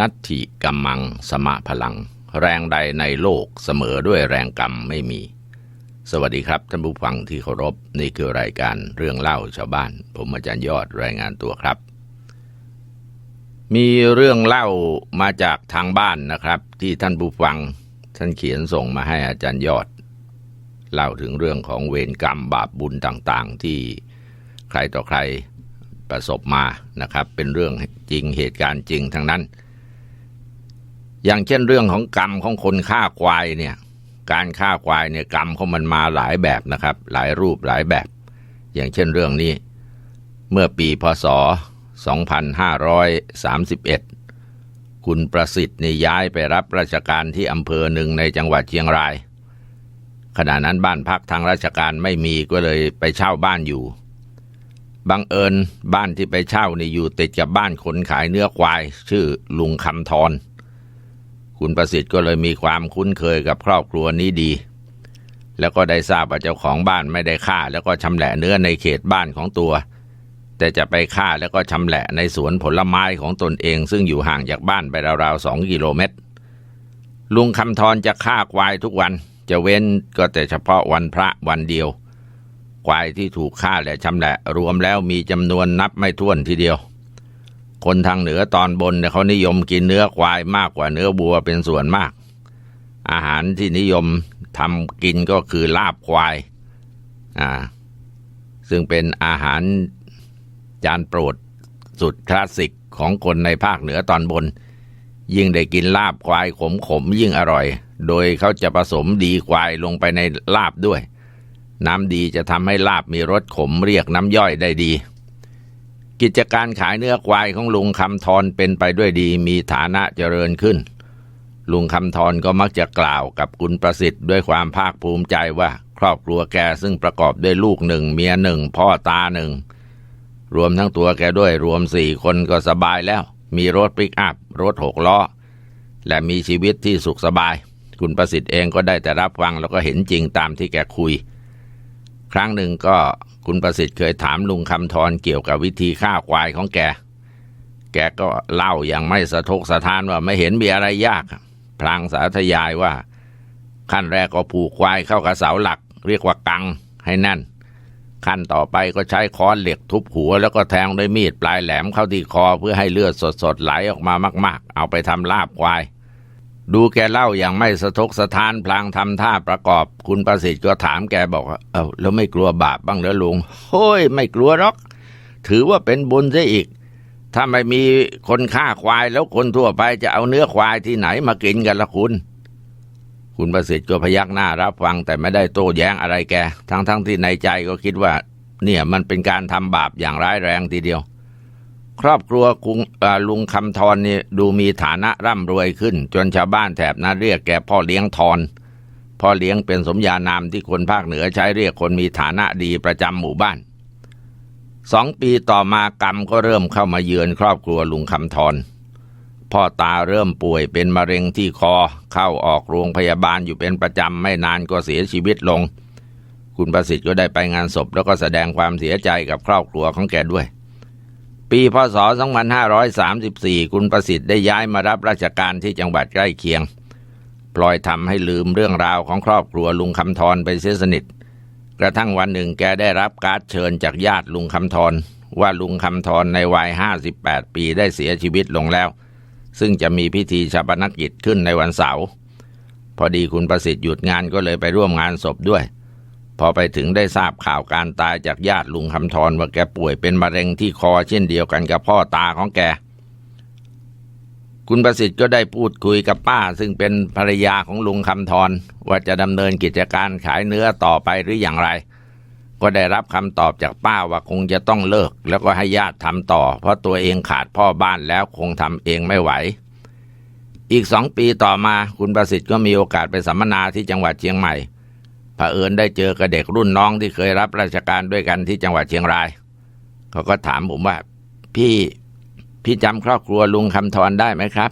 นัตถิกัมมังสมะพลัง แรงใดในโลกเสมอด้วยแรงกรรมไม่มี สวัสดีครับท่านผู้ฟังที่เคารพนี่คือรายการเรื่องเล่าชาวบ้าน ผมอาจารย์ยอดรายงานตัวครับ มีเรื่องเล่ามาจากทางบ้านนะครับ ที่ท่านผู้ฟังท่านเขียนส่งมาให้อาจารย์ยอด เล่าถึงเรื่องของเวรกรรมบาปบุญต่างๆ ที่ใครต่อใครประสบมานะครับ เป็นเรื่องจริงเหตุการณ์จริงทั้งนั้น อย่างเช่นเรื่องของกรรมของคนฆ่าควายเนี่ย การฆ่าควายเนี่ยกรรมของมันมาหลายแบบนะครับ หลายรูปหลายแบบ อย่างเช่นเรื่องนี้ เมื่อปีพศ 2531 คุณประสิทธิ์นี่ย้ายไปรับราชการที่อำเภอหนึ่งในจังหวัดเชียงราย ขณะนั้นบ้านพักทางราชการไม่มีก็เลยไปเช่าบ้านอยู่ บังเอิญบ้านที่ไปเช่านี่อยู่ติดกับบ้านคนขายเนื้อควาย ชื่อลุงคำทร คุณประสิทธิ์ก็เลยมีความคุ้นเคยกับครอบครัวนี้ดี แล้วก็ได้ทราบว่าเจ้าของบ้านไม่ได้ฆ่า แล้วก็ชำแหละเนื้อในเขตบ้านของตัว แต่จะไปฆ่าแล้วก็ชำแหละในสวนผลไม้ของตนเอง ซึ่งอยู่ห่างจากบ้านไปราวๆสองกิโลเมตร ลุงคำทรจะฆ่าควายทุกวัน จะเว้นก็แต่เฉพาะวันพระวันเดียว ควายที่ถูกฆ่าและชำแหละรวมแล้วมีจำนวนนับไม่ถ้วนทีเดียว คนทางเหนือตอนบนเนี่ยเขานิยมกินเนื้อควายมากกว่าเนื้อบัวเป็นส่วนมาก อาหารที่นิยมทำกินก็คือลาบควายอ่าซึ่งเป็นอาหารจานโปรดสุดคลาสสิกของคนในภาคเหนือตอนบน ยิ่งได้กินลาบควายขมขมๆยิ่งอร่อย โดยเขาจะผสมดีควายลงไปในลาบด้วย น้ำดีจะทำให้ลาบมีรสขมเรียกน้ำย่อยได้ดี กิจการขายเนื้อควายของลุงคำทรเป็นไปด้วยดีมีฐานะเจริญขึ้น ลุงคำทรก็มักจะกล่าวกับคุณประสิทธิ์ด้วยความภาคภูมิใจว่าครอบครัวแกซึ่งประกอบด้วยลูกหนึ่งเมียหนึ่งพ่อตาหนึ่ง รวมทั้งตัวแกด้วยรวมสี่คนก็สบายแล้ว มีรถปิกอัพ รถหกล้อ และมีชีวิตที่สุขสบาย คุณประสิทธิ์เองก็ได้แต่รับฟังแล้วก็เห็นจริงตามที่แกคุย ครั้งหนึ่งก็ คุณประสิทธิ์เคยถามลุงคำทรเกี่ยวกับวิธีฆ่าควายของแก แกก็เล่าอย่างไม่สะทกสะท้านว่าไม่เห็นมีอะไรยาก พลางสาธยายว่า ขั้นแรกก็ผูกควายเข้ากับเสาหลัก เรียกว่ากังให้แน่น ขั้นต่อไปก็ใช้ค้อนเหล็กทุบหัว แล้วก็แทงด้วยมีดปลายแหลมเข้าที่คอเพื่อให้เลือดสดๆไหลออกมามาก ๆ เอาไปทำลาบควาย ดูแกเล่าอย่างไม่สะทกสะท้านพลางทำท่าประกอบ คุณประสิทธิ์ก็ถามแกบอกว่าเอ้าแล้วไม่กลัวบาปบ้างเหรอลุงโอ้ยไม่กลัวหรอก ถือว่าเป็นบุญซะอีก ถ้าไม่มีคนฆ่าควายแล้วคนทั่วไปจะเอาเนื้อควายที่ไหนมากินกันละคุณ คุณประสิทธิ์ก็พยักหน้ารับฟังแต่ไม่ได้โต้แย้งอะไรแก ทั้งๆทที่ในใจก็คิดว่า เนี่ยมันเป็นการทำบาปอย่างร้ายแรงทีเดียว ครอบครัวคุงลุงคำทรนี่ดูมีฐานะร่ำรวยขึ้น จนชาวบ้านแถบนั้นเรียกแกพ่อเลี้ยงทรพ่อเลี้ยงเป็นสมญานามที่คนภาคเหนือใช้เรียกคนมีฐานะดีประจำหมู่บ้านสองปีต่อมากรรมก็เริ่มเข้ามาเยือนครอบครัวลุงคำทรพ่อตาเริ่มป่วยเป็นมะเร็งที่คอเข้าออกโรงพยาบาลอยู่เป็นประจำไม่นานก็เสียชีวิตลง คุณประสิทธิ์ก็ได้ไปงานศพแล้วก็แสดงความเสียใจกับครอบครัวของแกด้วย ปีพศ 2534 คุณประสิทธิ์ได้ย้ายมารับราชการที่จังหวัดใกล้เคียงปล่อยทำให้ลืมเรื่องราวของครอบครัวลุงคำทรไปเสียสนิท กระทั่งวันหนึ่งแกได้รับการ์ดเชิญจากญาติลุงคำทรว่าลุงคำทรในวัย 58 ปีได้เสียชีวิตลงแล้ว ซึ่งจะมีพิธีชาปนกิจขึ้นในวันเสาร์พอดีคุณประสิทธิ์หยุดงานก็เลยไปร่วมงานศพด้วย พอไปถึงได้ทราบข่าวการตายจากญาติลุงคำทรว่าแกป่วยเป็นมะเร็งที่คอเช่นเดียวกันกับพ่อตาของแก คุณประสิทธิ์ก็ได้พูดคุยกับป้า ซึ่งเป็นภรรยาของลุงคำทรว่าจะดำเนินกิจการขายเนื้อต่อไปหรืออย่างไร ก็ได้รับคำตอบจากป้าว่าคงจะต้องเลิก แล้วก็ให้ญาติทำต่อ เพราะตัวเองขาดพ่อบ้านแล้วคงทำเองไม่ไหวอีกสองปีต่อมาคุณประสิทธิ์ก็มีโอกาสไปสัมมนาที่จังหวัดเชียงใหม่ เผอิญได้เจอกับเด็กรุ่นน้องที่เคยรับราชการด้วยกันที่จังหวัดเชียงราย เขาก็ถามผมว่า พี่พี่จำครอบครัวลุงคำทรได้ไหมครับ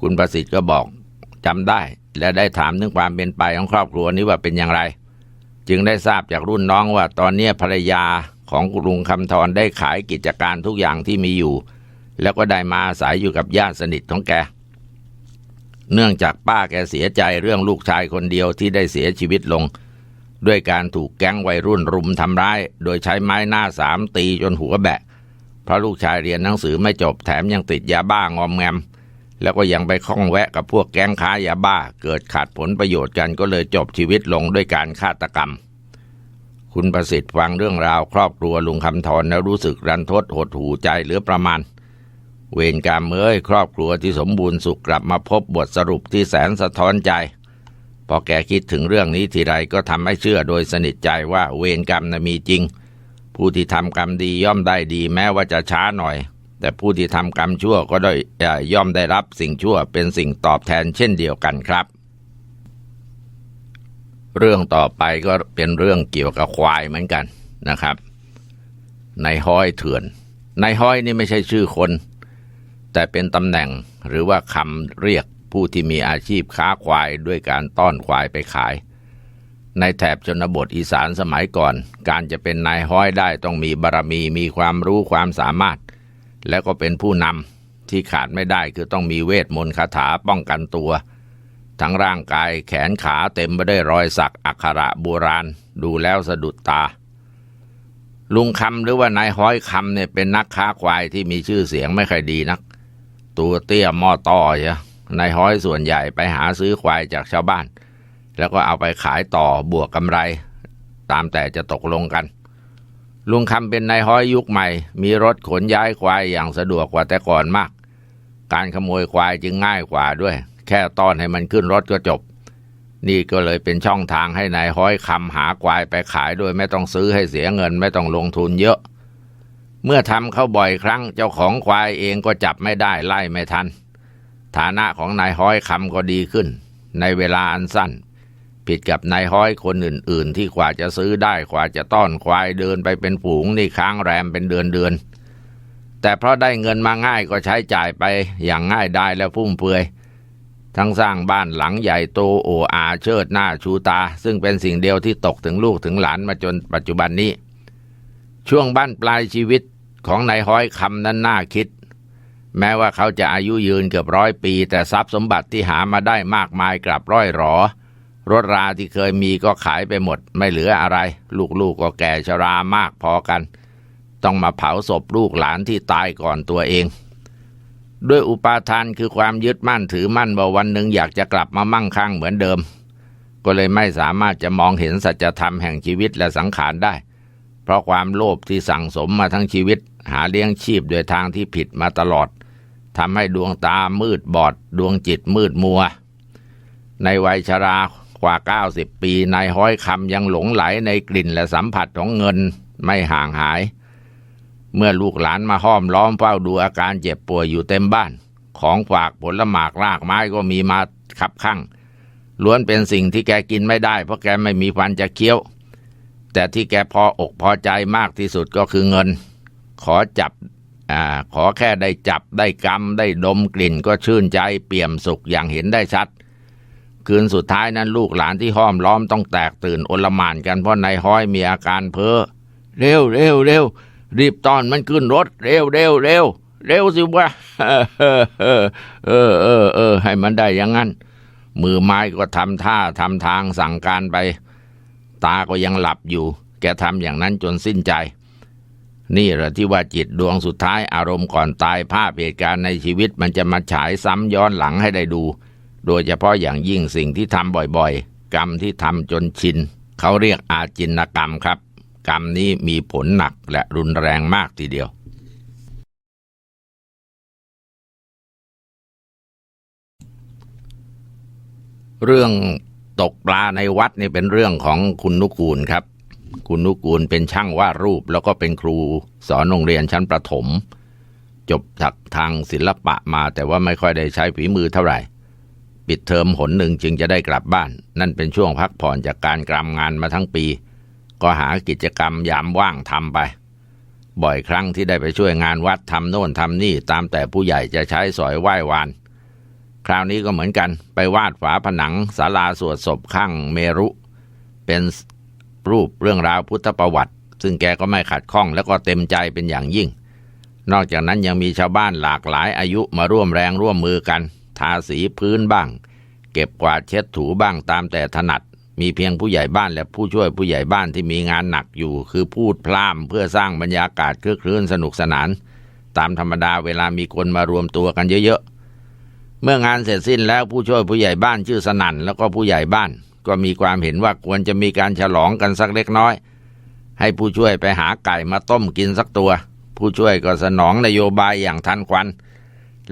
คุณประสิทธิ์ก็บอกจำได้ และได้ถามถึงความเป็นไปของครอบครัวนี้ว่าเป็นอย่างไร จึงได้ทราบจากรุ่นน้องว่า ตอนนี้ภรรยาของลุงคำทรได้ขายกิจการทุกอย่างที่มีอยู่ แล้วก็ได้มาอาศัยอยู่กับญาติสนิทของแก เนื่องจากป้าแกเสียใจเรื่องลูกชายคนเดียวที่ได้เสียชีวิตลง ด้วยการถูกแก๊งวัยรุ่นรุมทำร้าย โดยใช้ไม้หน้าสามตีจนหัวแบะ เพราะลูกชายเรียนหนังสือไม่จบแถมยังติดยาบ้างอมแงม แล้วก็ยังไปข้องแวะกับพวกแก๊งค้ายาบ้า เกิดขาดผลประโยชน์กันก็เลยจบชีวิตลงด้วยการฆาตกรรม คุณประสิทธิ์ฟังเรื่องราวครอบครัวลุงคำทรแล้วรู้สึกรันทดหดหูใจเหลือประมาณ เวรกรรมเอ้ยครอบครัวที่สมบูรณ์สุขกลับมาพบบทสรุปที่แสนสะท้อนใจ พอแกคิดถึงเรื่องนี้ทีไรก็ทำให้เชื่อโดยสนิทใจว่าเวรกรรมนะมีจริง ผู้ที่ทำกรรมดีย่อมได้ดีแม้ว่าจะช้าหน่อย แต่ผู้ที่ทำกรรมชั่วก็ได้อย่อมได้รับสิ่งชั่วเป็นสิ่งตอบแทนเช่นเดียวกันครับ เรื่องต่อไปก็เป็นเรื่องเกี่ยวกับควายเหมือนกันนะครับนายห้อยเถื่อนนายห้อยนี่ไม่ใช่ชื่อคน แต่เป็นตำแหน่งหรือว่าคำเรียกผู้ที่มีอาชีพค้าควายด้วยการต้อนควายไปขาย ในแถบชนบทอีสานสมัยก่อน การจะเป็นนายห้อยได้ต้องมีบารมีมีความรู้ความสามารถ แล้วก็เป็นผู้นำที่ขาดไม่ได้คือต้องมีเวทมนต์คาถาป้องกันตัว ทั้งร่างกายแขนขาเต็มไปด้วยรอยสักอักขระโบราณ ดูแล้วสะดุดตาลุงคำหรือว่านายห้อยคำเนี่ยเป็นนักค้าควายที่มีชื่อเสียงไม่ค่อยดีนัก ตัวเตี้ยหม้อต้อใช่นายห้อยส่วนใหญ่ไปหาซื้อควายจากชาวบ้าน แล้วก็เอาไปขายต่อบวกกำไร ตามแต่จะตกลงกัน ลุงคำเป็นนายห้อยยุคใหม่ มีรถขนย้ายควายอย่างสะดวกกว่าแต่ก่อนมาก การขโมยควายจึงง่ายกว่าด้วย แค่ต้อนให้มันขึ้นรถก็จบ นี่ก็เลยเป็นช่องทางให้นายห้อยคำหาควายไปขายโดยไม่ต้องซื้อให้เสียเงิน ไม่ต้องลงทุนเยอะ เมื่อทำเข้าบ่อยครั้งเจ้าของควายเองก็จับไม่ได้ไล่ไม่ทัน ฐานะของนายห้อยคำก็ดีขึ้น ในเวลาอันสั้น ผิดกับนายห้อยคนอื่น ๆ ที่กว่าจะซื้อได้กว่าจะต้อนควายเดินไปเป็นฝูงนี่ค้างแรมเป็นเดือนเดือนๆแต่เพราะได้เงินมาง่ายก็ใช้จ่ายไปอย่างง่ายได้และฟุ่มเฟือยทั้งสร้างบ้านหลังใหญ่โตโออาเชิดหน้าชูตา ซึ่งเป็นสิ่งเดียวที่ตกถึงลูกถึงหลานมาจนปัจจุบันนี้ ช่วงบ้านปลายชีวิต ของนายห้อยคำนั้นน่าคิด แม้ว่าเขาจะอายุยืนเกือบร้อยปี แต่ทรัพย์สมบัติที่หามาได้มากมายกลับร้อยหรอ รถราที่เคยมีก็ขายไปหมด ไม่เหลืออะไร ลูกๆก็แก่ชรามากพอกัน ต้องมาเผาศพลูกหลานที่ตายก่อนตัวเอง ด้วยอุปาทานคือความยึดมั่นถือมั่นว่าวันหนึ่งอยากจะกลับมามั่งคั่งเหมือนเดิม ก็เลยไม่สามารถจะมองเห็นสัจธรรมแห่งชีวิตและสังขารได้ เพราะความโลภที่สั่งสมมาทั้งชีวิต หาเลี้ยงชีพโดยทางที่ผิดมาตลอดทำให้ดวงตามืดบอด ดวงจิตมืดมัว ในวัยชรากว่า 90 ปีนายห้อยคำยังหลงไหลในกลิ่นและสัมผัสของเงินไม่ห่างหาย เมื่อลูกหลานมาห้อมล้อมเฝ้าดูอาการเจ็บป่วยอยู่เต็มบ้าน ของฝากผลหมากรากไม้ก็มีมาคับข้างล้วนเป็นสิ่งที่แกกินไม่ได้ เพราะแกไม่มีฟันจะเคี้ยว แต่ที่แกพออกพอใจมากที่สุดก็คือเงิน ขอจับอ่าขอแค่ได้จับได้กำได้ดมกลิ่นก็ชื่นใจเปี่ยมสุขอย่างเห็นได้ชัด คืนสุดท้ายนั้นลูกหลานที่ห้อมล้อมต้องแตกตื่นโอลหมานกันเพราะนายห้อยมีอาการเพ้อเร็วเร็วเร็วรีบตอนมันขึ้นรถ เร็วเร็วเร็วเร็วสิวะเออเออเออเออให้มันได้อย่างนั้น มือไม้ก็ทำท่าทำทางสั่งการไป ตาก็ยังหลับอยู่ แกทำอย่างนั้นจนสิ้นใจ นี่แหละที่ว่าจิตดวงสุดท้ายอารมณ์ก่อนตายภาพเหตุการณ์ในชีวิตมันจะมาฉายซ้ำย้อนหลังให้ได้ดู โดยเฉพาะอย่างยิ่งสิ่งที่ทำบ่อยๆ กรรมที่ทำจนชิน เขาเรียกอาจินกรรมครับ กรรมนี้มีผลหนักและรุนแรงมากทีเดียวเรื่อง ตกปลาในวัดนี่เป็นเรื่องของคุณนุกูลครับ คุณนุกูลเป็นช่างวาดรูป แล้วก็เป็นครูสอนโรงเรียนชั้นประถม จบจากทางศิลปะมาแต่ว่าไม่ค่อยได้ใช้ฝีมือเท่าไหร่ ปิดเทอมหนหนึ่งจึงจะได้กลับบ้าน นั่นเป็นช่วงพักผ่อนจากการกรำงานมาทั้งปี ก็หากิจกรรมยามว่างทำไป บ่อยครั้งที่ได้ไปช่วยงานวัดทำโน่นทำนี่ตามแต่ผู้ใหญ่จะใช้สอยไหว้วาน คราวนี้ก็เหมือนกันไปวาดฝาผนังศาลาสวดศพข้างเมรุ เป็นรูปเรื่องราวพุทธประวัติ ซึ่งแกก็ไม่ขัดข้องแล้วก็เต็มใจเป็นอย่างยิ่ง นอกจากนั้นยังมีชาวบ้านหลากหลายอายุมาร่วมแรงร่วมมือกัน ทาสีพื้นบ้าง เก็บกวาดเช็ดถูบ้างตามแต่ถนัด มีเพียงผู้ใหญ่บ้านและผู้ช่วยผู้ใหญ่บ้านที่มีงานหนักอยู่ คือพูดพล่ามเพื่อสร้างบรรยากาศคลึกคลื้นสนุกสนาน ตามธรรมดาเวลามีคนมารวมตัวกันเยอะๆ เมื่องานเสร็จสิ้นแล้วผู้ช่วยผู้ใหญ่บ้านชื่อสนั่นแล้วก็ผู้ใหญ่บ้าน ก็มีความเห็นว่าควรจะมีการฉลองกันสักเล็กน้อย ให้ผู้ช่วยไปหาไก่มาต้มกินสักตัว ผู้ช่วยก็สนองนโยบายอย่างทันควัน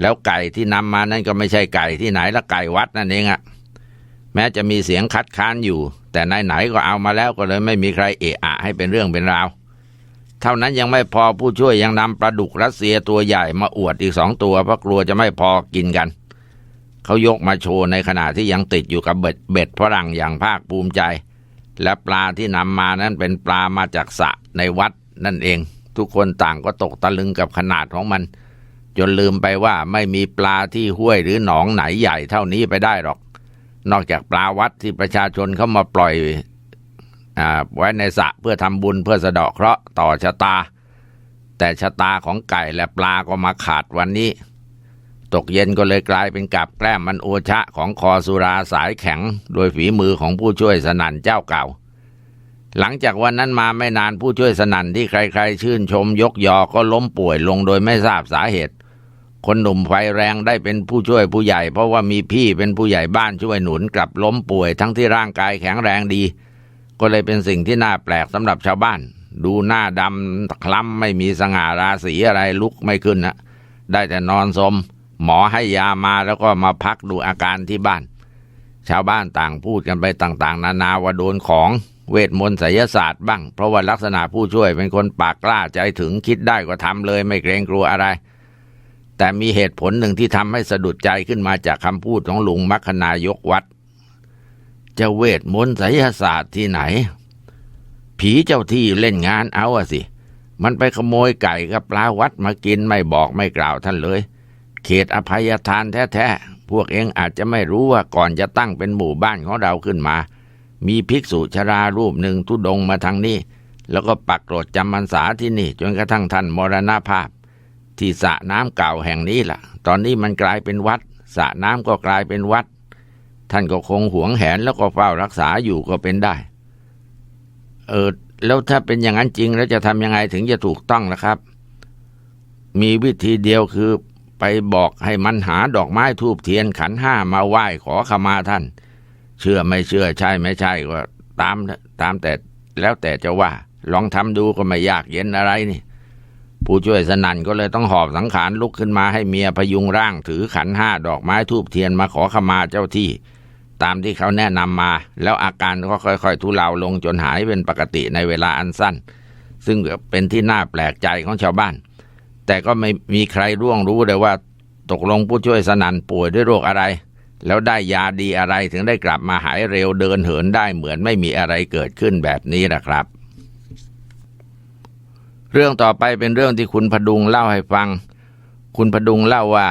แล้วไก่ที่นำมานั้นก็ไม่ใช่ไก่ที่ไหนละไก่วัดนั่นเองอะแม้จะมีเสียงคัดค้านอยู่ แต่ไหนๆก็เอามาแล้วก็เลยไม่มีใครเอะอะให้เป็นเรื่องเป็นราวเท่านั้นยังไม่พอผู้ช่วยยังนำปลาดุกรัสเซียตัวใหญ่มาอวดอีกสองตัวเพราะกลัวจะไม่พอกินกัน เขายกมาโชว์ในขณะที่ยังติดอยู่กับเบ็ดเบ็ดฝรั่งอย่างภาคภูมิใจ และปลาที่นำมานั้นเป็นปลามาจากสระในวัดนั่นเอง ทุกคนต่างก็ตกตะลึงกับขนาดของมัน จนลืมไปว่าไม่มีปลาที่ห้วยหรือหนองไหนใหญ่เท่านี้ไปได้หรอก นอกจากปลาวัดที่ประชาชนเข้ามาปล่อยอไว้ในสระเพื่อทำบุญเพื่อสะเดาะเคราะห์ต่อชะตา แต่ชะตาของไก่และปลาก็มาขาดวันนี้ ตกเย็นก็เลยกลายเป็นกับแกล้มมันโอชะของคอสุราสายแข็ง โดยฝีมือของผู้ช่วยสนั่นเจ้าเก่า หลังจากวันนั้นมาไม่นานผู้ช่วยสนั่นที่ใครๆ ชื่นชมยกยอก็ล้มป่วยลงโดยไม่ทราบสาเหตุ คนหนุ่มไฟแรงได้เป็นผู้ช่วยผู้ใหญ่ เพราะว่ามีพี่เป็นผู้ใหญ่บ้านช่วยหนุนกลับล้มป่วยทั้งที่ร่างกายแข็งแรงดี ก็เลยเป็นสิ่งที่น่าแปลกสำหรับชาวบ้าน ดูหน้าดำคล้ำไม่มีสง่าราศีอะไรลุกไม่ขึ้นนะได้แต่นอนสม หมอให้ยามาแล้วก็มาพักดูอาการที่บ้าน ชาวบ้านต่างพูดกันไปต่างๆ นานาว่าโดนของเวทมนต์ไสยศาสตร์บ้าง เพราะว่าลักษณะผู้ช่วยเป็นคนปากกล้าใจถึงคิดได้ก็ทำเลยไม่เกรงกลัวอะไร แต่มีเหตุผลหนึ่งที่ทำให้สะดุดใจขึ้นมาจากคำพูดของลุงมัคคณายกวัด จะเวทมนต์ไสยศาสตร์ที่ไหน ผีเจ้าที่เล่นงานเอาอะสิ มันไปขโมยไก่กับปลาวัดมากินไม่บอกไม่กล่าวท่านเลย เขตอภัยทานแท้ๆ พวกเองอาจจะไม่รู้ว่าก่อนจะตั้งเป็นหมู่บ้านของเราขึ้นมา มีภิกษุชรารูปหนึ่งทุดงมาทางนี้ แล้วก็ปักกรดจำพรรษาที่นี่ จนกระทั่งท่านมรณภาพ ที่สระน้ำเก่าแห่งนี้ล่ะ ตอนนี้มันกลายเป็นวัดสระน้ำก็กลายเป็นวัด ท่านก็คงหวงแหนแล้วก็เฝ้ารักษาอยู่ก็เป็นได้ เออแล้วถ้าเป็นอย่างนั้นจริงแล้วจะทำยังไงถึงจะถูกต้องล่ะครับ มีวิธีเดียวคือ ไปบอกให้มันหาดอกไม้ทูบเทียนขันห้ามาไหว้ขอขมาท่าน เชื่อไม่เชื่อใช่ไม่ใช่ก็ตามตามแต่แล้วแต่จะว่า ลองทำดูก็ไม่ยากเย็นอะไรนี่ ผู้ช่วยสนั่นก็เลยต้องหอบสังขารลุกขึ้นมาให้เมียพยุงร่างถือขันห้าดอกไม้ทูบเทียนมาขอขมาเจ้าที่ ตามที่เขาแนะนำมา แล้วอาการก็ค่อย ๆ ทุเลาลงจนหายเป็นปกติในเวลาอันสั้น ซึ่งเป็นที่น่าแปลกใจของชาวบ้าน แต่ก็ไม่มีใครร่วงรู้เลยว่า ตกลงผู้ช่วยสนันป่วยด้วยโรคอะไร แล้วได้ยาดีอะไรถึงได้กลับมาหายเร็วเดินเหินได้เหมือนไม่มีอะไรเกิดขึ้นแบบนี้นะครับ เรื่องต่อไปเป็นเรื่องที่คุณพดุงเล่าให้ฟัง คุณพดุงเล่าว่า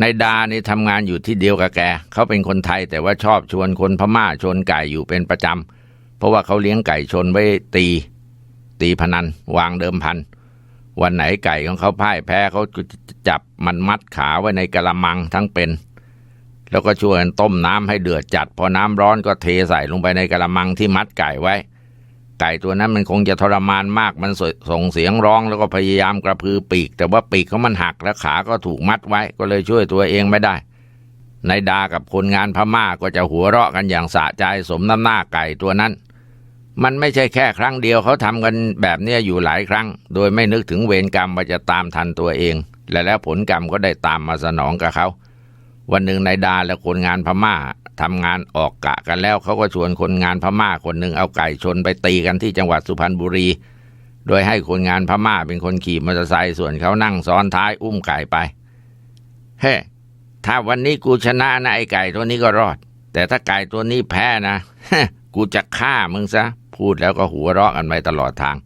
ในดานี่ทำงานอยู่ที่เดียวกับแก เขาเป็นคนไทยแต่ว่าชอบชวนคนพม่าชนไก่อยู่เป็นประจำ เพราะว่าเขาเลี้ยงไก่ชนไว้ตี ตีพนัน วางเดิมพัน วันไหนไก่ของเขาพ่ายแพ้เขาจับมันมัดขาไว้ในกระมังทั้งเป็น แล้วก็ช่วยกันต้มน้ำให้เดือดจัด พอน้ำร้อนก็เทใส่ลงไปในกระมังที่มัดไก่ไว้ ไก่ตัวนั้นมันคงจะทรมานมากมันสส่งเสียงร้องแล้วก็พยายามกระพือปีก แต่ว่าปีกของมันหักและขาก็ถูกมัดไว้ ก็เลยช่วยตัวเองไม่ได้ในดากับคนงานพม่าก็จะหัวเราะกันอย่างสะใจสมน้ำหน้าไก่ตัวนั้น มันไม่ใช่แค่ครั้งเดียวเขาทำกันแบบเนี้ยอยู่หลายครั้ง โดยไม่นึกถึงเวรกรรมว่าจะตามทันตัวเอง และแล้วผลกรรมก็ได้ตามมาสนองกับเขาวันหนึ่งนายดาและคนงานพม่าทำงานออกกะกันแล้วเขาก็ชวนคนงานพม่าคนหนึ่งเอาไก่ชนไปตีกันที่จังหวัดสุพรรณบุรี โดยให้คนงานพม่าเป็นคนขี่มอเตอร์ไซค์ส่วนเขานั่งซ้อนท้ายอุ้มไก่ไป เฮ้ถ้าวันนี้กูชนะนะไอ้ไก่ตัวนี้ก็รอด แต่ถ้าไก่ตัวนี้แพ้นะกูจะฆ่ามึงซะ พูดแล้วก็หัวเราะกันไปตลอดทาง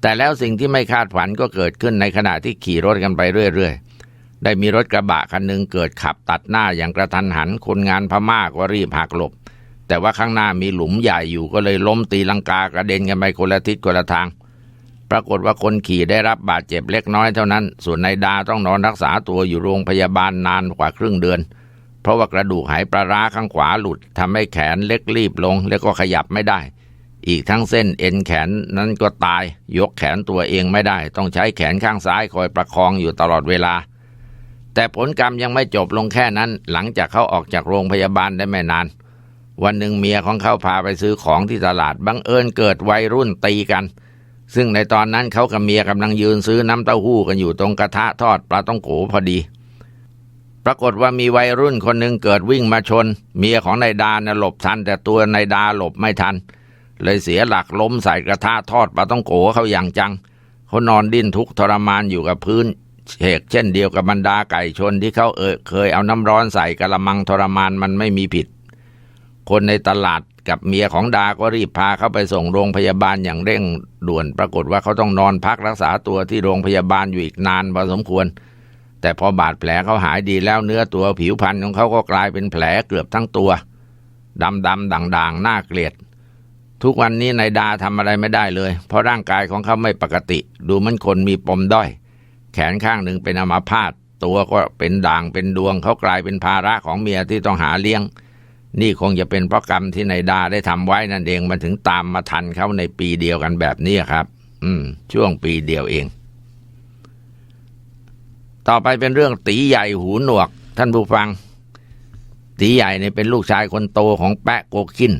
แต่แล้วสิ่งที่ไม่คาดฝันก็เกิดขึ้นในขณะที่ขี่รถกันไปเรื่อยๆ ได้มีรถกระบะคันหนึ่งเกิดขับตัดหน้าอย่างกระทันหันคนงานพม่าก็รีบหักหลบ แต่ว่าข้างหน้ามีหลุมใหญ่อยู่ก็เลยล้มตีลังกากระเด็นกันไปคนละทิศคนละทาง ปรากฏว่าคนขี่ได้รับบาดเจ็บเล็กน้อยเท่านั้น ส่วนนายดาต้องนอนรักษาตัวอยู่โรงพยาบาลนานกว่าครึ่งเดือนเพราะว่ากระดูกหายปลาร้าข้างขวาหลุดทำให้แขนเล็กรีบลง แล้วก็ขยับไม่ได้ อีกทั้งเส้นเอ็นแขนนั้นก็ตาย ยกแขนตัวเองไม่ได้ ต้องใช้แขนข้างซ้ายคอยประคองอยู่ตลอดเวลา แต่ผลกรรมยังไม่จบลงแค่นั้นหลังจากเขาออกจากโรงพยาบาลได้ไม่นาน วันหนึ่งเมียของเขาพาไปซื้อของที่ตลาดบังเอิญเกิดวัยรุ่นตีกัน ซึ่งในตอนนั้นเขากับเมียกำลังยืนซื้อน้ำเต้าหู้กันอยู่ตรงกระทะทอดปลาต้องโขพอดีปรากฏว่ามีวัยรุ่นคนหนึ่งเกิดวิ่งมาชน เมียของนายดาเนี่ยหลบทัน แต่ตัวนายดาหลบไม่ทัน เลยเสียหลักล้มใส่กระทะทอดปลาต้องโขเขาอย่างจัง เขานอนดิ้นทุกทรมานอยู่กับพื้นเฉกเช่นเดียวกับบรรดาไก่ชนที่เขาเออเคยเอาน้ำร้อนใส่กระมังทรมานมันไม่มีผิด คนในตลาดกับเมียของดาก็รีบพาเขาไปส่งโรงพยาบาลอย่างเร่งด่วนปรากฏว่าเขาต้องนอนพักรักษาตัวที่โรงพยาบาลอยู่อีกนานพอสมควร แต่พอบาดแผลเขาหายดีแล้วเนื้อตัวผิวพรรณของเขาก็กลายเป็นแผลเกือบทั้งตัวดำดำด่างด่างน่าเกลียด ทุกวันนี้นายดาทำอะไรไม่ได้เลย เพราะร่างกายของเขาไม่ปกติ ดูมันคนมีปมด้อย แขนข้างหนึ่งเป็นอัมาพาตตัวก็เป็นด่างเป็นดวงเขากลายเป็นภาระของเมียที่ต้องหาเลี้ยง นี่คงจะเป็นเพราะกรรมที่นายดาได้ทำไว้นั่นเองมันถึงตามมาทันเขาในปีเดียวกันแบบนี้ครับ อืม ช่วงปีเดียวเอง ต่อไปเป็นเรื่องตีใหญ่หูหนวก ท่านผู้ฟัง ตีใหญ่เนี่ยเป็นลูกชายคนโตของแปะโกกิน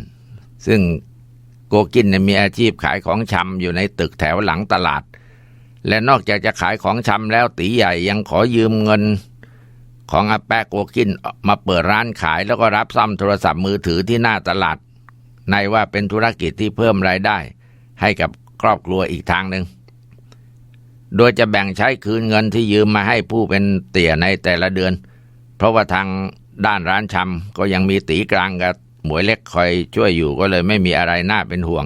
ซึ่ง โกกินเนี่ยมีอาชีพขายของชำอยู่ในตึกแถวหลังตลาด และนอกจากจะขายของชำแล้วตีใหญ่ยังขอยืมเงิน ของอาแปะโกกินมาเปิดร้านขายแล้วก็รับซ่อมโทรศัพท์มือถือที่หน้าตลาด ในว่าเป็นธุรกิจที่เพิ่มรายได้ ให้กับครอบครัวอีกทางหนึ่งโดยจะแบ่งใช้คืนเงินที่ยืมมาให้ผู้เป็นเตี่ยในแต่ละเดือน เพราะว่าทางด้านร้านชำก็ยังมีตีกลางกับ หมวยเล็กคอยช่วยอยู่ก็เลยไม่มีอะไรน่าเป็นห่วง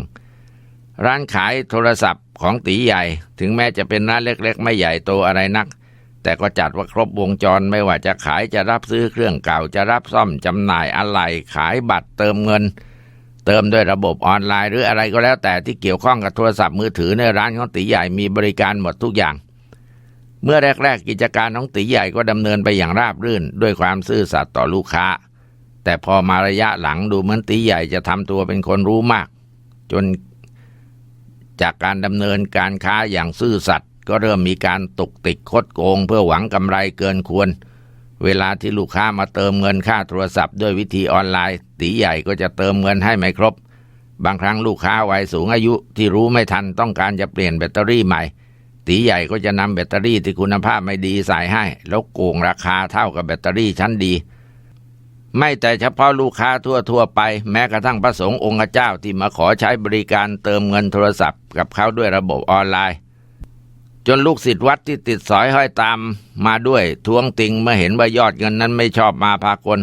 ร้านขายโทรศัพท์ของตีใหญ่ ถึงแม้จะเป็นร้านเล็กๆ ไม่ใหญ่โตอะไรนัก แต่ก็จัดว่าครบวงจรไม่ว่าจะขายจะรับซื้อเครื่องเก่าจะรับซ่อมจำหน่ายอะไรขายบัตรเติมเงิน เติมด้วยระบบออนไลน์ หรืออะไรก็แล้วแต่ที่เกี่ยวข้องกับโทรศัพท์มือถือในร้านของตีใหญ่มีบริการหมดทุกอย่างเมื่อแรก ๆ กิจการของตีใหญ่ก็ดำเนินไปอย่างราบรื่น ด้วยความซื่อสัตย์ต่อลูกค้า แต่พอมาระยะหลังดูเหมือนตีใหญ่จะทำตัวเป็นคนรู้มาก จนจากการดำเนินการค้าอย่างซื่อสัตย์ก็เริ่มมีการตุกติกคดโกง เพื่อหวังกำไรเกินควร เวลาที่ลูกค้ามาเติมเงินค่าโทรศัพท์ด้วยวิธีออนไลน์ ตีใหญ่ก็จะเติมเงินให้ไม่ครบ บางครั้งลูกค้าวัยสูงอายุที่รู้ไม่ทันต้องการจะเปลี่ยนแบตเตอรี่ใหม่ ตีใหญ่ก็จะนำแบตเตอรี่ที่คุณภาพไม่ดีใส่ให้ แล้วโกงราคาเท่ากับแบตเตอรี่ชั้นดี ไม่แต่เฉพาะลูกค้าทั่วๆไป แม้กระทั่งพระสงฆ์องค์เจ้าที่มาขอใช้บริการเติมเงินโทรศัพท์กับเขาด้วยระบบออนไลน์ จนลูกศิษย์วัดที่ติดสอยห้อยตามมาด้วยทวงติงเมื่อเห็นว่ายอดเงินนั้นไม่ชอบมาพากล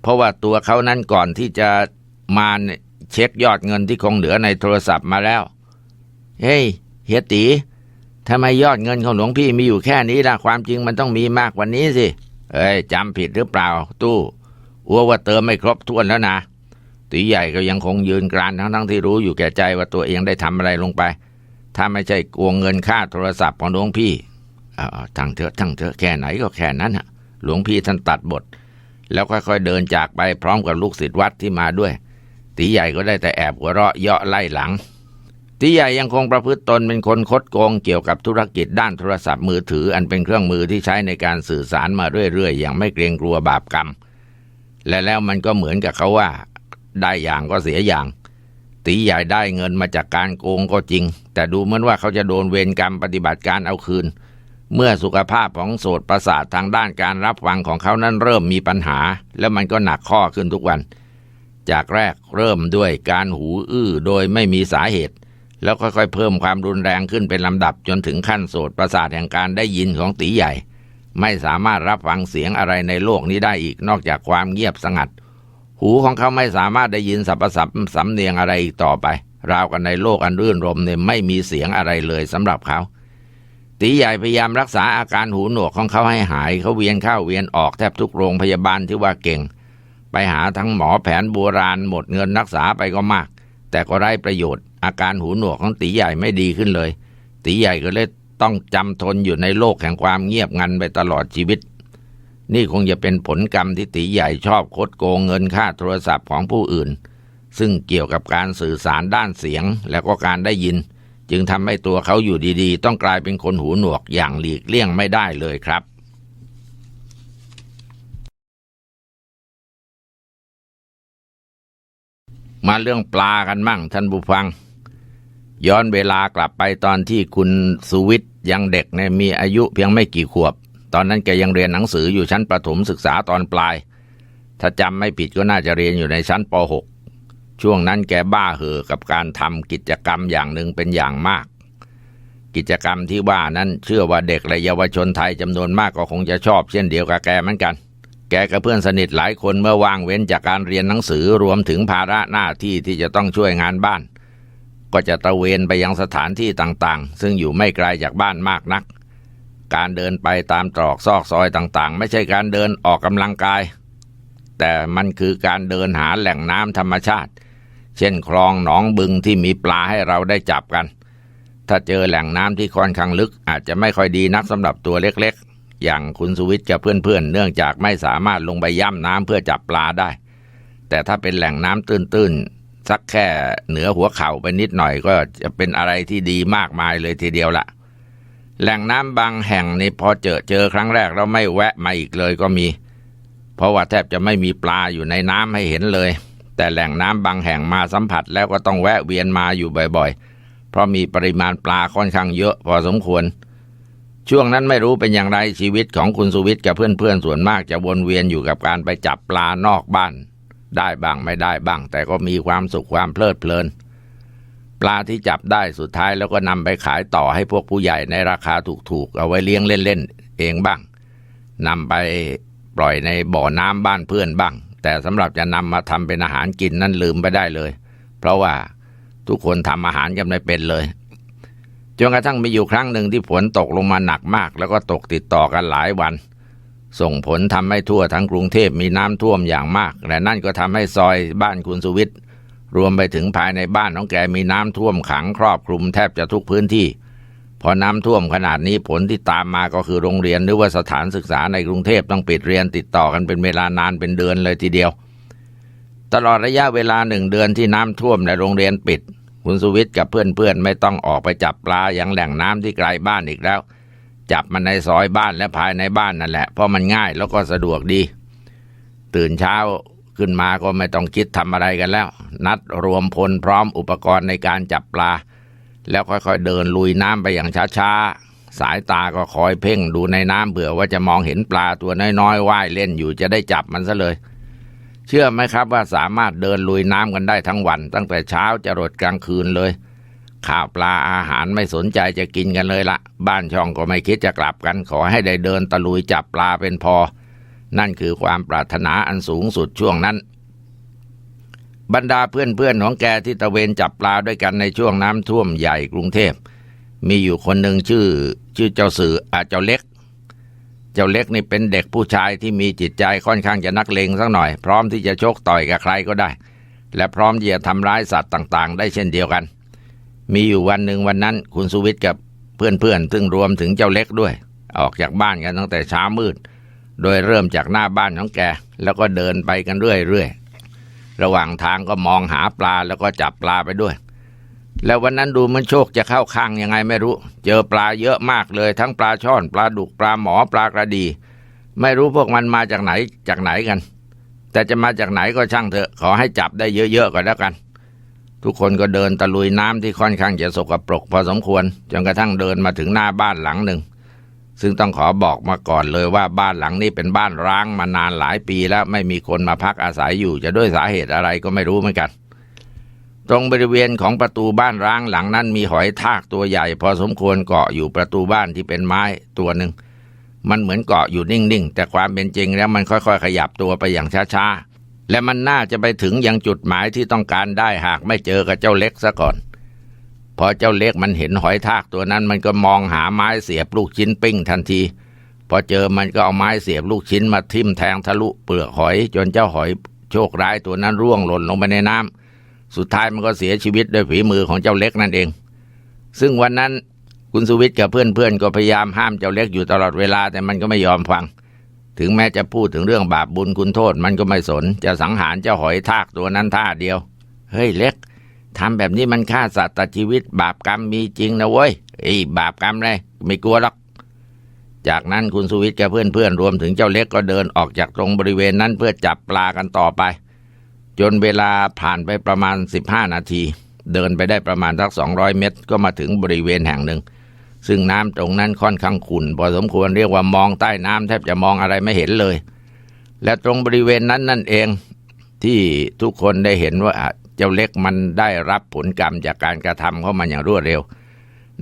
เพราะว่าตัวเขานั้นก่อนที่จะมาเนี่ยเช็คยอดเงินที่คงเหลือในโทรศัพท์มาแล้ว เฮ้ยเฮียตีทำไมยอดเงินของหลวงพี่มีอยู่แค่นี้ล่ะความจริงมันต้องมีมากกว่านี้สิเอ้ยจำผิดหรือเปล่า ตู้ อัวว่าเติมไม่ครบถ้วนแล้วนะตีใหญ่ก็ยังคงยืนกรานทั้งทั้งที่รู้อยู่แก่ใจว่าตัวเองได้ทำอะไรลงไป ถ้าไม่ใช่โกงเงินค่าโทรศัพท์ของหลวงพี่อาเอาทั้งเถอะทั้งเถอะแค่ไหนก็แค่นั้นฮะหลวงพี่ท่านตัดบท แล้วค่อยๆเดินจากไปพร้อมกับลูกศิษย์วัดที่มาด้วย ตีใหญ่ก็ได้แต่แอบหัวเราะเยาะไล่หลังตีใหญ่ยังคงประพฤติตนเป็นคนคดโกงเกี่ยวกับธุรกิจด้านโทรศัพท์มือถืออันเป็นเครื่องมือที่ใช้ในการสื่อสารมาเรื่อยๆอย่างไม่เกรงกลัวบาปกรรม และแล้วมันก็เหมือนกับเขาว่า ได้อย่างก็เสียอย่าง ตีใหญ่ได้เงินมาจากการโกงก็จริง แต่ดูเหมือนว่าเขาจะโดนเวรกรรมปฏิบัติการเอาคืน เมื่อสุขภาพของโสตประสาททางด้านการรับฟังของเขานั้นเริ่มมีปัญหา แล้วมันก็หนักข้อขึ้นทุกวัน จากแรกเริ่มด้วยการหูอื้อโดยไม่มีสาเหตุ แล้วค่อยๆเพิ่มความรุนแรงขึ้นเป็นลำดับจนถึงขั้นโสตประสาทแห่งการได้ยินของตีใหญ่ ไม่สามารถรับฟังเสียงอะไรในโลกนี้ได้อีกนอกจากความเงียบสงัด หูของเขาไม่สามารถได้ยินสรรพสับสำเนียงอะไรอีกต่อไป ราวกันในโลกอันรื่นรมเนี่ยไม่มีเสียงอะไรเลยสำหรับเขา ตีใหญ่พยายามรักษาอาการหูหนวกของเขาให้หายเขาเวียนเข้าเวียนออกแทบทุกโรงพยาบาลที่ว่าเก่ง ไปหาทั้งหมอแผนโบราณหมดเงินรักษาไปก็มาก แต่ก็ไร้ประโยชน์ อาการหูหนวกของตีใหญ่ไม่ดีขึ้นเลย ตีใหญ่ก็เลย ต้องจำทนอยู่ในโลกแห่งความเงียบงันไปตลอดชีวิต นี่คงจะเป็นผลกรรมที่ตีใหญ่ชอบคดโกงเงินค่าโทรศัพท์ของผู้อื่น ซึ่งเกี่ยวกับการสื่อสารด้านเสียงแล้วก็การได้ยิน จึงทำให้ตัวเขาอยู่ดีๆ ต้องกลายเป็นคนหูหนวกอย่างหลีกเลี่ยงไม่ได้เลยครับมาเรื่องปลากันมั่งท่านผู้ฟัง ย้อนเวลากลับไปตอนที่คุณสุวิทย์ ยังเด็กเนี่ยมีอายุเพียงไม่กี่ขวบ ตอนนั้นแกยังเรียนหนังสืออยู่ชั้นประถมศึกษาตอนปลาย ถ้าจำไม่ผิดก็น่าจะเรียนอยู่ในชั้นป .6 ช่วงนั้นแกบ้าเห่อกับการทำกิจกรรมอย่างหนึ่งเป็นอย่างมาก กิจกรรมที่ว่านั้นเชื่อว่าเด็กและเยาวชนไทยจำนวนมากก็คงจะชอบเช่นเดียวกับแกเหมือนกันแกกับเพื่อนสนิทหลายคนเมื่อว่างเว้นจากการเรียนหนังสือรวมถึงภาระหน้าที่ที่จะต้องช่วยงานบ้าน ก็จะตระเวนไปยังสถานที่ต่างๆ ซึ่งอยู่ไม่ไกลจากบ้านมากนัก การเดินไปตามตรอกซอกซอยต่างๆ ไม่ใช่การเดินออกกำลังกาย แต่มันคือการเดินหาแหล่งน้ำธรรมชาติ เช่นคลองหนองบึงที่มีปลาให้เราได้จับกัน ถ้าเจอแหล่งน้ำที่ค่อนข้างลึกอาจจะไม่ค่อยดีนักสำหรับตัวเล็กๆ อย่างคุณสุวิทย์กับเพื่อนๆ เนื่องจากไม่สามารถลงไปย่ำน้ำเพื่อจับปลาได้ แต่ถ้าเป็นแหล่งน้ำตื้นๆ สักแค่เหนือหัวเข่าไปนิดหน่อยก็จะเป็นอะไรที่ดีมากมายเลยทีเดียวละแหล่งน้ำบางแห่งนี่พอเจอเจอครั้งแรกแล้วไม่แวะมาอีกเลยก็มี เพราะว่าแทบจะไม่มีปลาอยู่ในน้ำให้เห็นเลย แต่แหล่งน้ำบางแห่งมาสัมผัสแล้วก็ต้องแวะเวียนมาอยู่บ่อยๆ เพราะมีปริมาณปลาค่อนข้างเยอะพอสมควร ช่วงนั้นไม่รู้เป็นอย่างไรชีวิตของคุณสุวิทย์กับเพื่อนๆส่วนมากจะวนเวียนอยู่กับการไปจับปลานอกบ้าน ได้บ้างไม่ได้บ้าง แต่ก็มีความสุขความเพลิดเพลิน ปลาที่จับได้สุดท้ายแล้วก็นำไปขายต่อให้พวกผู้ใหญ่ในราคาถูกๆ เอาไว้เลี้ยงเล่นๆ เองบ้างนำไปปล่อยในบ่อน้ำบ้านเพื่อนบ้าง แต่สำหรับจะนำมาทำเป็นอาหารกินนั่นลืมไปได้เลย เพราะว่าทุกคนทำอาหารกันไม่เป็นเลยจนกระทั่งมีอยู่ครั้งหนึ่งที่ฝนตกลงมาหนักมาก แล้วก็ตกติดต่อกันหลายวัน ส่งผลทำให้ทั่วทั้งกรุงเทพมีน้ำท่วมอย่างมาก และนั่นก็ทำให้ซอยบ้านคุณสุวิทย์รวมไปถึงภายในบ้านของแกมีน้ำท่วมขังครอบคลุมแทบจะทุกพื้นที่ พอน้ำท่วมขนาดนี้ผลที่ตามมาก็คือโรงเรียนหรือว่าสถานศึกษาในกรุงเทพต้องปิดเรียนติดต่อกันเป็นเวลานานเป็นเดือนเลยทีเดียว ตลอดระยะเวลาหนึ่งเดือนที่น้ำท่วมในโรงเรียนปิด คุณสุวิทย์กับเพื่อนๆไม่ต้องออกไปจับปลาอย่างแหล่งน้ำที่ไกลบ้านอีกแล้ว จับมันในซอยบ้านและภายในบ้านนั่นแหละ เพราะมันง่ายแล้วก็สะดวกดี ตื่นเช้าขึ้นมาก็ไม่ต้องคิดทำอะไรกันแล้ว นัดรวมพลพร้อมอุปกรณ์ในการจับปลา แล้วค่อยๆเดินลุยน้ำไปอย่างช้าๆ สายตาก็คอยเพ่งดูในน้ำเผื่อว่าจะมองเห็นปลาตัวน้อยๆว่ายเล่นอยู่จะได้จับมันซะเลย เชื่อไหมครับว่าสามารถเดินลุยน้ำกันได้ทั้งวัน ตั้งแต่เช้าจะรดกลางคืนเลย ข้าวปลาอาหารไม่สนใจจะกินกันเลยละ บ้านช่องก็ไม่คิดจะกลับกัน ขอให้ได้เดินตะลุยจับปลาเป็นพอ นั่นคือความปรารถนาอันสูงสุดช่วงนั้น บรรดาเพื่อนๆของแกที่ตะเวนจับปลาด้วยกันในช่วงน้ำท่วมใหญ่กรุงเทพ มีอยู่คนหนึ่งชื่อ ชื่อเจ้าสื่ออาเจ้าเล็ก เจ้าเล็กนี่เป็นเด็กผู้ชายที่มีจิตใจค่อนข้างจะนักเลงสักหน่อย พร้อมที่จะชกต่อยกับใครก็ได้ และพร้อมที่จะทำร้ายสัตว์ต่าง ๆ ได้เช่นเดียวกัน มีอยู่วันหนึ่งวันนั้น คุณสุวิทย์กับเพื่อนๆ ซึ่งรวมถึงเจ้าเล็กด้วย ออกจากบ้านกันตั้งแต่เช้ามืด โดยเริ่มจากหน้าบ้านของแก แล้วก็เดินไปกันเรื่อยๆ ระหว่างทางก็มองหาปลาแล้วก็จับปลาไปด้วย แล้ววันนั้นดูมันโชคจะเข้าข้างยังไงไม่รู้ เจอปลาเยอะมากเลย ทั้งปลาช่อนปลาดุกปลาหมอปลากระดี ไม่รู้พวกมันมาจากไหนจากไหนกัน แต่จะมาจากไหนก็ช่างเถอะขอให้จับได้เยอะๆก่อนแล้วกัน ทุกคนก็เดินตะลุยน้ำที่ค่อนข้างจะสกปรกพอสมควรจนกระทั่งเดินมาถึงหน้าบ้านหลังหนึ่ง ซึ่งต้องขอบอกมาก่อนเลยว่าบ้านหลังนี้เป็นบ้านร้างมานานหลายปีแล้วไม่มีคนมาพักอาศัยอยู่จะด้วยสาเหตุอะไรก็ไม่รู้เหมือนกัน ตรงบริเวณของประตูบ้านร้างหลังนั้นมีหอยทากตัวใหญ่ พอสมควรเกาะอยู่ประตูบ้านที่เป็นไม้ตัวหนึ่งมันเหมือนเกาะอยู่นิ่งๆแต่ความเป็นจริงแล้วมันค่อยๆ ขยับตัวไปอย่างช้าๆ และมันน่าจะไปถึงยังจุดหมายที่ต้องการได้หากไม่เจอกับเจ้าเล็กซะก่อน พอเจ้าเล็กมันเห็นหอยทากตัวนั้นมันก็มองหาไม้เสียบลูกชิ้นปิ้งทันที พอเจอมันก็เอาไม้เสียบลูกชิ้นมาทิ่มแทงทะลุเปลือกหอย จนเจ้าหอยโชคร้ายตัวนั้นร่วงหล่นลงไปในน้ำสุดท้ายมันก็เสียชีวิตด้วยฝีมือของเจ้าเล็กนั่นเอง ซึ่งวันนั้นคุณสุวิทย์กับเพื่อนๆก็พยายามห้ามเจ้าเล็กอยู่ตลอดเวลาแต่มันก็ไม่ยอมฟัง ถึงแม้จะพูดถึงเรื่องบาปบุญคุณโทษมันก็ไม่สน จะสังหารเจ้าหอยทากตัวนั้นท่าเดียว เฮ้ยเล็กทำแบบนี้มันฆ่าสัตว์ตัดชีวิต บาปกรรมมีจริงนะเว้ยไอ้บาปกรรมเลยไม่กลัวหรอก จากนั้นคุณสุวิทย์กับเพื่อนๆรวมถึงเจ้าเล็กก็เดินออกจากตรงบริเวณนั้นเพื่อจับปลากันต่อไป จนเวลาผ่านไปประมาณ 15 นาที เดินไปได้ประมาณสัก200 เมตร ก็มาถึงบริเวณแห่งหนึ่ง ซึ่งน้ำตรงนั้นค่อนข้างขุ่นพอสมควรเรียกว่ามองใต้น้ำแทบจะมองอะไรไม่เห็นเลย และตรงบริเวณนั้นนั่นเองที่ทุกคนได้เห็นว่าเจ้าเล็กมันได้รับผลกรรมจากการกระทำของมันอย่างรวดเร็ว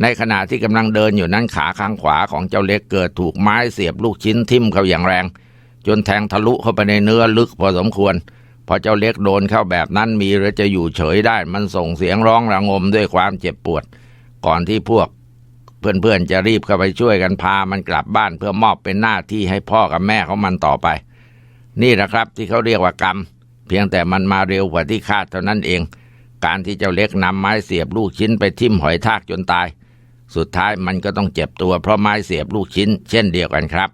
ในขณะที่กำลังเดินอยู่นั้นขาข้างขวาของเจ้าเล็กเกิดถูกไม้เสียบลูกชิ้นทิ่มเข้าอย่างแรง จนแทงทะลุเข้าไปในเนื้อลึกพอสมควรพอเจ้าเล็กโดนเข้าแบบนั้นมีหรือจะอยู่เฉยได้ มันส่งเสียงร้องระงมด้วยความเจ็บปวด ก่อนที่พวก เพื่อนๆจะรีบเข้าไปช่วยกันพามันกลับบ้านเพื่อมอบเป็นหน้าที่ให้พ่อกับแม่ของมันต่อไป นี่แหละครับที่เขาเรียกว่ากรรม เพียงแต่มันมาเร็วกว่าที่คาดเท่านั้นเอง การที่เจ้าเล็กนำไม้เสียบลูกชิ้นไปทิ่มหอยทากจนตาย สุดท้ายมันก็ต้องเจ็บตัวเพราะไม้เสียบลูกชิ้น เช่นเดียวกันครับ